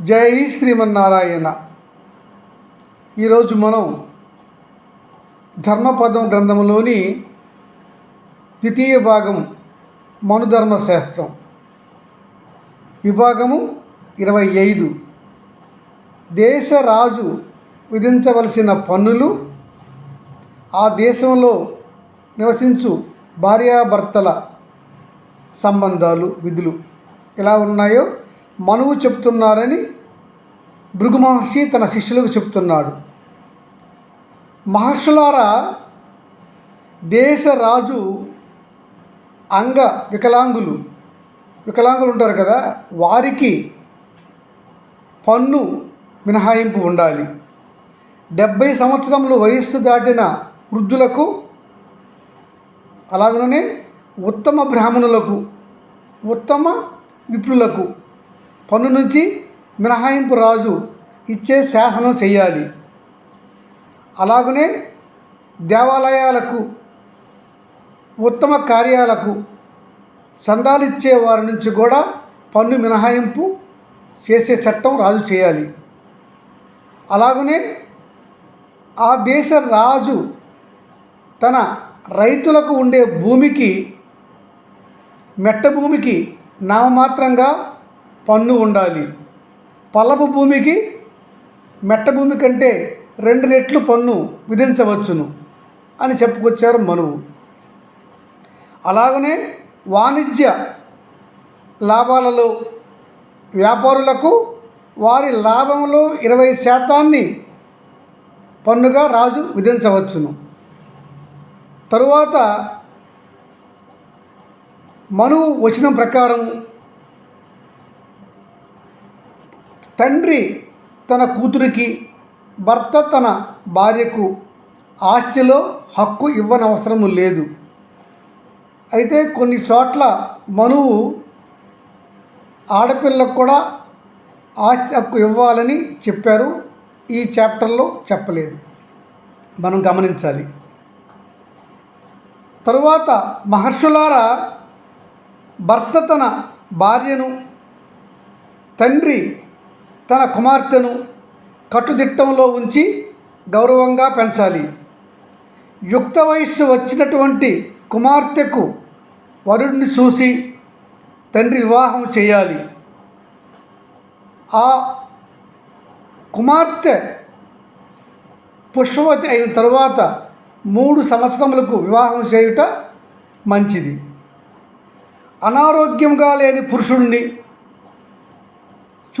జై శ్రీమన్నారాయణ. ఈరోజు మనం ధర్మపదం గ్రంథంలోని ద్వితీయ భాగం మనుధర్మ శాస్త్రం. విభాగము ఇరవై ఐదు. దేశరాజు విధించవలసిన పన్నులు ఆ దేశంలో నివసించు భార్యాభర్తల సంబంధాలు విధులు ఎలా ఉన్నాయో మనువు చెప్తున్నారని భృగు మహర్షి తన శిష్యులకు చెప్తున్నాడు. మహర్షులారా దేశరాజు అంగ వికలాంగులు. వికలాంగులు ఉంటారు కదా వారికి పన్ను మినహాయింపు ఉండాలి. డెబ్భై సంవత్సరములు వయస్సు దాటిన వృద్ధులకు అలాగనే ఉత్తమ బ్రాహ్మణులకు ఉత్తమ విప్రులకు పన్ను నుంచి మినహాయింపు రాజు ఇచ్చే శాసనం చేయాలి అలాగనే దేవాలయాలకు ఉత్తమ కార్యాలకు చందాలిచ్చే వారి నుంచి కూడా పన్ను మినహాయింపు చేసే చట్టం రాజు చేయాలి. అలాగనే ఆ దేశ రాజు తన రైతులకు ఉండే భూమికి మెట్ట భూమికి నామమాత్రంగా పన్ను ఉండాలి. పల్లపు భూమికి మెట్ట భూమి కంటే రెండు రెట్లు పన్ను విధించవచ్చును అని చెప్పుకొచ్చారు మనువు. అలాగనే వాణిజ్య లాభాలలో వ్యాపారులకు వారి లాభంలో ఇరవై శాతాన్ని పన్నుగా రాజు విధించవచ్చును. తరువాత మనువు వచనం ప్రకారం తండ్రి తన కూతురికి భర్త తన భార్యకు ఆస్తిలో హక్కు ఇవ్వనవసరము లేదు. అయితే కొన్ని చోట్ల మనువు ఆడపిల్లకు కూడా ఆస్తి హక్కు ఇవ్వాలని చెప్పారు. ఈ చాప్టర్లో చెప్పలేదు. మనం గమనించాలి. తరువాత మహర్షులారా భర్త తన భార్యను తండ్రి తన కుమార్తెను కట్టుదిట్టంలో ఉంచి గౌరవంగా పెంచాలి. యుక్త వయస్సు వచ్చినటువంటి కుమార్తెకు వరుడిని చూసి తండ్రి వివాహం చేయాలి. ఆ కుమార్తె పుష్పవతి అయిన తరువాత మూడు సంవత్సరములకు వివాహం చేయుట మంచిది. అనారోగ్యంగా లేని పురుషుణ్ణి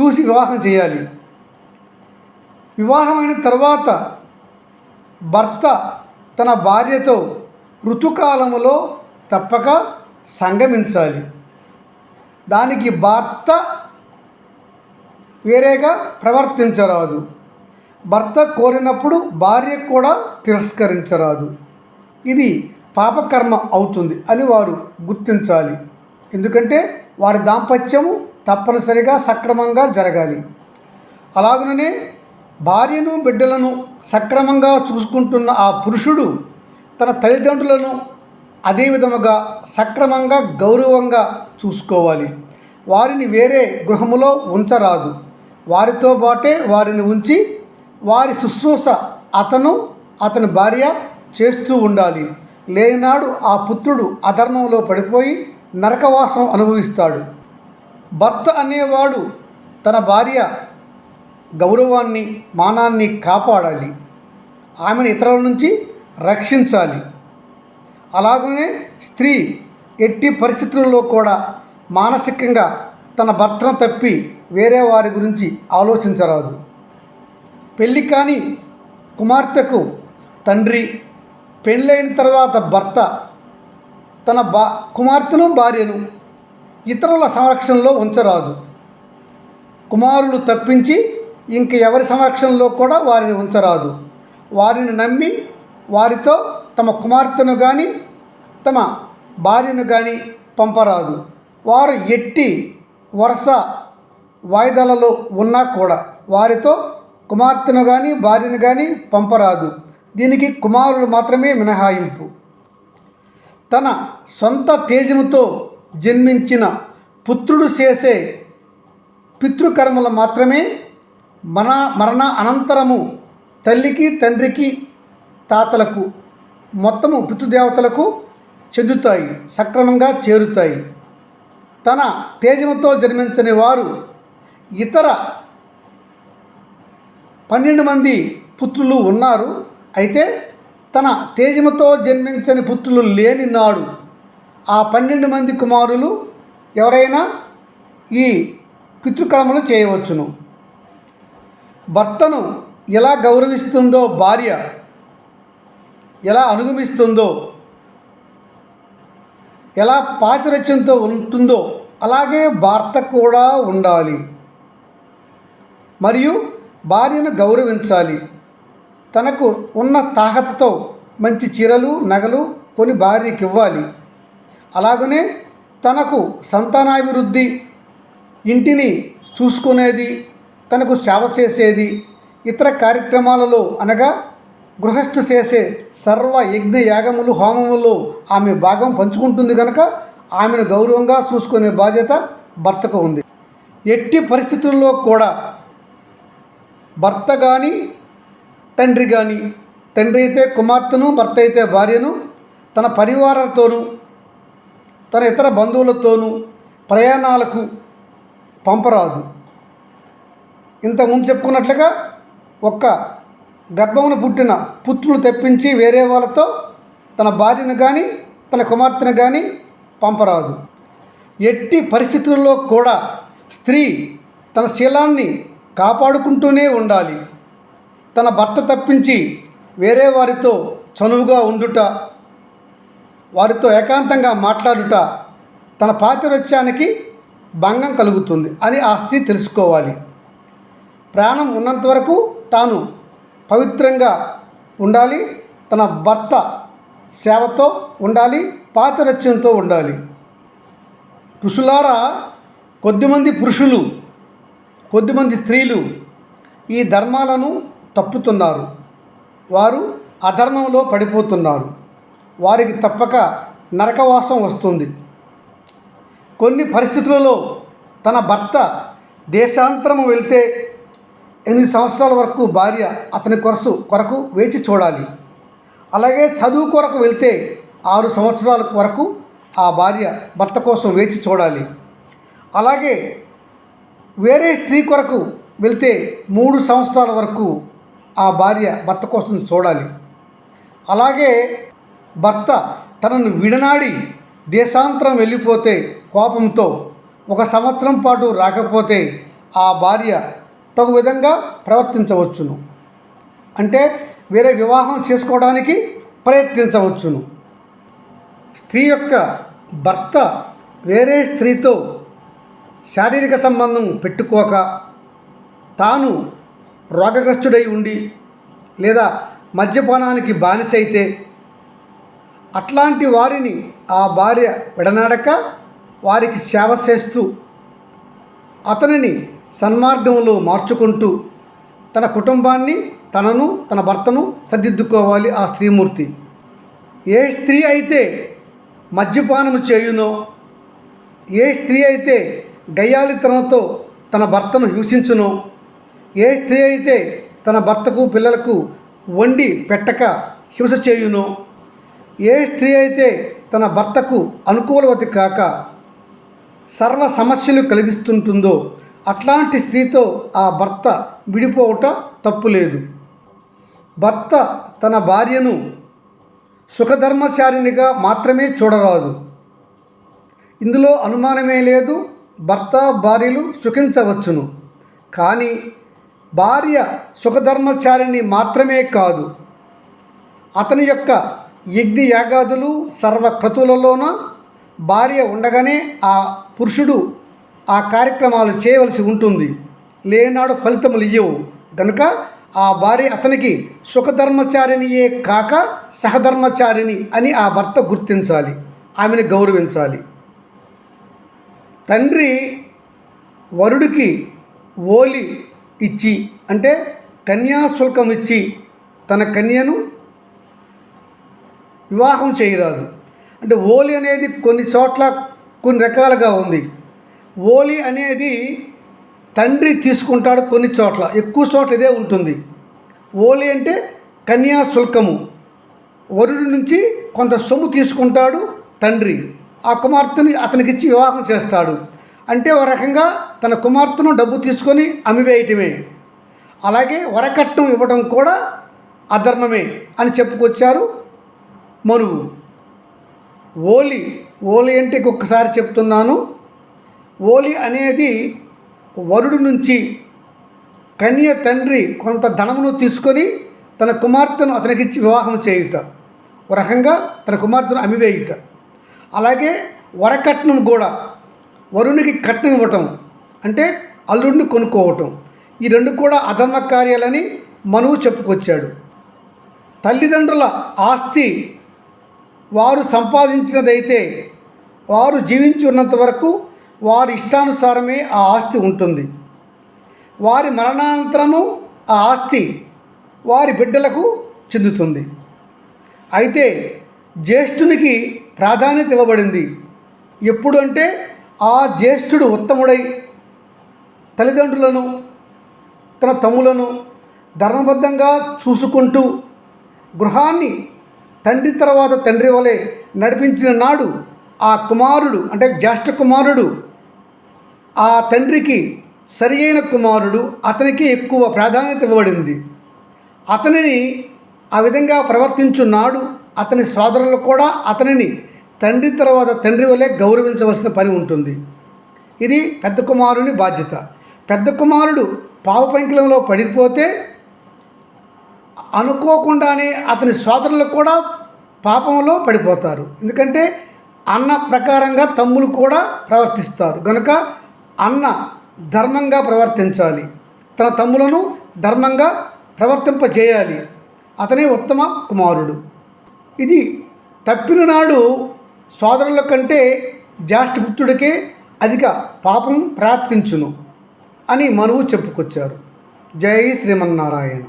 చూసి వివాహం చేయాలి. వివాహమైన తర్వాత భర్త తన భార్యతో ఋతుకాలములో తప్పక సంగమించాలి. దానికి భర్త వేరేగా ప్రవర్తించరాదు. భర్త కోరినప్పుడు భార్య కూడా తిరస్కరించరాదు. ఇది పాపకర్మ అవుతుంది అని వారు గుర్తించాలి. ఎందుకంటే వారి దాంపత్యము తప్పనిసరిగా సక్రమంగా జరగాలి. అలాగనే భార్యను బిడ్డలను సక్రమంగా చూసుకుంటున్న ఆ పురుషుడు తన తల్లిదండ్రులను అదే విధముగా సక్రమంగా గౌరవంగా చూసుకోవాలి. వారిని వేరే గృహములో ఉంచరాదు. వారితో పాటే వారిని ఉంచి వారి శుశ్రూష అతను అతని భార్య చేస్తూ ఉండాలి. లేనాడు ఆ పుత్రుడు అధర్మంలో పడిపోయి నరకవాసం అనుభవిస్తాడు. భర్త అనేవాడు తన భార్య గౌరవాన్ని మానాన్ని కాపాడాలి. ఆమెను ఇతరుల నుంచి రక్షించాలి. అలాగనే స్త్రీ ఎట్టి పరిస్థితుల్లో కూడా మానసికంగా తన భర్తను తప్పి వేరే వారి గురించి ఆలోచించరాదు. పెళ్ళి కాని కుమార్తెకు తండ్రి పెళ్ళైన తర్వాత భర్త తన బా కుమార్తెను భార్యను ఇతరుల సంరక్షణలో ఉంచరాదు. కుమారులు తప్పించి ఇంక ఎవరి సంరక్షణలో కూడా వారిని ఉంచరాదు. వారిని నమ్మి వారితో తమ కుమార్తెను కానీ తమ భార్యను కానీ పంపరాదు. వారు ఎట్టి వరుస వాయిదాలలో ఉన్నా కూడా వారితో కుమార్తెను కానీ భార్యను కానీ పంపరాదు. దీనికి కుమారులు మాత్రమే మినహాయింపు. తన సొంత తేజముతో జన్మించిన పుత్రుడు చేసే పితృకర్మలు మాత్రమే మన మరణ అనంతరము తల్లికి తండ్రికి తాతలకు మొత్తము పితృదేవతలకు చెందుతాయి సక్రమంగా చేరుతాయి. తన తేజముతో జన్మించని వారు ఇతర పన్నెండు మంది పుత్రులు ఉన్నారు. అయితే తన తేజముతో జన్మించని పుత్రులు లేని నాడు ఆ పన్నెండు మంది కుమారులు ఎవరైనా ఈ పితృకర్మలు చేయవచ్చును. భర్తను ఎలా గౌరవిస్తుందో భార్య ఎలా అనుగమిస్తుందో ఎలా పాతిరత్యంతో ఉంటుందో అలాగే భర్త కూడా ఉండాలి. మరియు భార్యను గౌరవించాలి. తనకు ఉన్న తాహతతో మంచి చీరలు నగలు కొని భార్యకి ఇవ్వాలి అలాగనే తనకు సంతానాభివృద్ధి ఇంటిని చూసుకునేది తనకు సేవ చేసేది ఇతర కార్యక్రమాలలో అనగా గృహస్థు చేసే సర్వ యజ్ఞ యాగములు హోమములు ఆమె భాగం పంచుకుంటుంది కనుక ఆమెను గౌరవంగా చూసుకునే బాధ్యత భర్తకు ఉంది. ఎట్టి పరిస్థితుల్లో కూడా భర్త కానీ తండ్రి కానీ తండ్రి అయితే కుమార్తెను భర్త అయితే భార్యను తన పరివారంతోనూ తన ఇతర బంధువులతోనూ ప్రయాణాలకు పంపరాదు. ఇంతకుముందు చెప్పుకున్నట్లుగా ఒక్క గర్భమును పుట్టిన పుత్రులు తెప్పించి వేరే వాళ్ళతో తన భార్యను కానీ తన కుమార్తెను కానీ పంపరాదు. ఎట్టి పరిస్థితుల్లో కూడా స్త్రీ తన శీలాన్ని కాపాడుకుంటూనే ఉండాలి. తన భర్త తప్పించి వేరే వారితో చనువుగా ఉండుట వారితో ఏకాంతంగా మాట్లాడుట తన పాతివృత్యానికి భంగం కలుగుతుంది అని ఆ స్త్రీ తెలుసుకోవాలి. ప్రాణం ఉన్నంత వరకు తాను పవిత్రంగా ఉండాలి తన భర్త సేవతో ఉండాలి పాతిరత్యంతో ఉండాలి. ఋషులారా కొద్దిమంది పురుషులు కొద్దిమంది స్త్రీలు ఈ ధర్మాలను తప్పుతున్నారు. వారు అధర్మంలో పడిపోతున్నారు. వారికి తప్పక నరకవాసం వస్తుంది. కొన్ని పరిస్థితులలో తన భర్త దేశాంతరము వెళ్తే ఎనిమిది సంవత్సరాల వరకు భార్య అతని కొరసు కొరకు వేచి చూడాలి. అలాగే చదువు కొరకు వెళ్తే ఆరు సంవత్సరాల వరకు ఆ భార్య భర్త కోసం వేచి చూడాలి. అలాగే వేరే స్త్రీ కొరకు వెళ్తే మూడు సంవత్సరాల వరకు ఆ భార్య భర్త కోసం చూడాలి. అలాగే భర్త తనను విడనాడి దేశాంతరం వెళ్ళిపోతే కోపంతో ఒక సంవత్సరం పాటు రాకపోతే ఆ భార్య తగు విధంగా ప్రవర్తించవచ్చును. అంటే వేరే వివాహం చేసుకోవడానికి ప్రయత్నించవచ్చును. స్త్రీ యొక్క భర్త వేరే స్త్రీతో శారీరక సంబంధం పెట్టుకోక తాను రోగగ్రస్తుడై ఉండి లేదా మద్యపానానికి బానిసైతే అట్లాంటి వారిని ఆ భార్య విడనాడక వారికి సేవ చేస్తూ అతనిని సన్మార్గంలో మార్చుకుంటూ తన కుటుంబాన్ని తనను తన భర్తను సర్దిద్దుకోవాలి ఆ స్త్రీమూర్తి. ఏ స్త్రీ అయితే మద్యపానము చేయునో ఏ స్త్రీ అయితే గయ్యాలితనంతో తన భర్తను హింసించునో ఏ స్త్రీ అయితే తన భర్తకు పిల్లలకు వండి పెట్టక హింస చేయునో ఏ స్త్రీ అయితే తన భర్తకు అనుకూలవతి కాక సర్వ సమస్యలు కలిగిస్తుంటుందో అట్లాంటి స్త్రీతో ఆ భర్త విడిపోవట తప్పులేదు. భర్త తన భార్యను సుఖధర్మచారినిగా మాత్రమే చూడరాదు. ఇందులో అనుమానమే లేదు భర్త భార్యలు సుఖించవచ్చును. కానీ భార్య సుఖధర్మచారిని మాత్రమే కాదు అతని యొక్క యజ్ఞ యాగాదులు సర్వక్రతువులలోన భార్య ఉండగానే ఆ పురుషుడు ఆ కార్యక్రమాలు చేయవలసి ఉంటుంది. లేనాడు ఫలితములు ఇయ్యవు. కనుక ఆ భార్య అతనికి సుఖధర్మచారినియే కాక సహధర్మచారిని అని ఆ భర్త గుర్తించాలి. ఆమెను గౌరవించాలి. తండ్రి వరుడికి ఓలి ఇచ్చి అంటే కన్యాశుల్కం ఇచ్చి తన కన్యను వివాహం చేయరాదు. అంటే ఓలి అనేది కొన్ని చోట్ల కొన్ని రకాలుగా ఉంది. ఓలి అనేది తండ్రి తీసుకుంటాడు కొన్ని చోట్ల ఎక్కువ చోట్ల ఇదే ఉంటుంది. ఓలి అంటే కన్యా శుల్కము. వరుడి నుంచి కొంత సొమ్ము తీసుకుంటాడు తండ్రి. ఆ కుమార్తెని అతనికి ఇచ్చి వివాహం చేస్తాడు. అంటే ఒక రకంగా తన కుమార్తెను డబ్బు తీసుకొని అమ్మివేయటమే. అలాగే వరకట్నం ఇవ్వడం కూడా అధర్మమే అని చెప్పుకొచ్చారు మనువు ఓలి ఓలి అంటే ఒక్కసారి చెప్తున్నాను. ఓలి అనేది వరుడు నుంచి కన్య తండ్రి కొంత ధనమును తీసుకొని తన కుమార్తెను అతనికిచ్చి వివాహం చేయుట. ఒక రకంగా తన కుమార్తెను అమివేయుట. అలాగే వరకట్నం కూడా వరునికి కట్నం ఇవ్వటం అంటే అల్లుడిని కొనుక్కోవటం. ఈ రెండు కూడా అధర్మ కార్యాలని మనువు చెప్పుకొచ్చాడు. తల్లిదండ్రుల ఆస్తి వారు సంపాదించినదైతే వారు జీవించి ఉన్నంత వరకు వారి ఇష్టానుసారమే ఆ ఆస్తి ఉంటుంది. వారి మరణానంతరము ఆ ఆస్తి వారి బిడ్డలకు చెందుతుంది. అయితే జ్యేష్ఠునికి ప్రాధాన్యత ఇవ్వబడింది. ఎప్పుడు అంటే ఆ జ్యేష్ఠుడు ఉత్తముడై తల్లిదండ్రులను తన తమ్ములను ధర్మబద్ధంగా చూసుకుంటూ గృహాన్ని తండ్రి తర్వాత తండ్రి వలె నడిపించిన నాడు ఆ కుమారుడు అంటే జ్యేష్ఠ కుమారుడు ఆ తండ్రికి సరి అయిన కుమారుడు అతనికి ఎక్కువ ప్రాధాన్యత ఇవ్వబడింది. అతనిని ఆ విధంగా ప్రవర్తించున్నాడు అతని సోదరులు కూడా అతనిని తండ్రి తర్వాత తండ్రి వలె గౌరవించవలసిన పని ఉంటుంది. ఇది పెద్ద కుమారుని బాధ్యత. పెద్ద కుమారుడు పావు పంకిలంలో పడిపోతే అనుకోకుండానే అతని సోదరులు కూడా పాపంలో పడిపోతారు. ఎందుకంటే అన్న ప్రకారంగా తమ్ములు కూడా ప్రవర్తిస్తారు. కనుక అన్న ధర్మంగా ప్రవర్తించాలి. తన తమ్ములను ధర్మంగా ప్రవర్తింపజేయాలి. అతనే ఉత్తమ కుమారుడు. ఇది తప్పిన నాడు సోదరుల కంటే జ్యేష్ఠపుత్రుడికే అధిక పాపం ప్రాప్తించును అని మనువు చెప్పుకొచ్చారు. జై శ్రీమన్నారాయణ.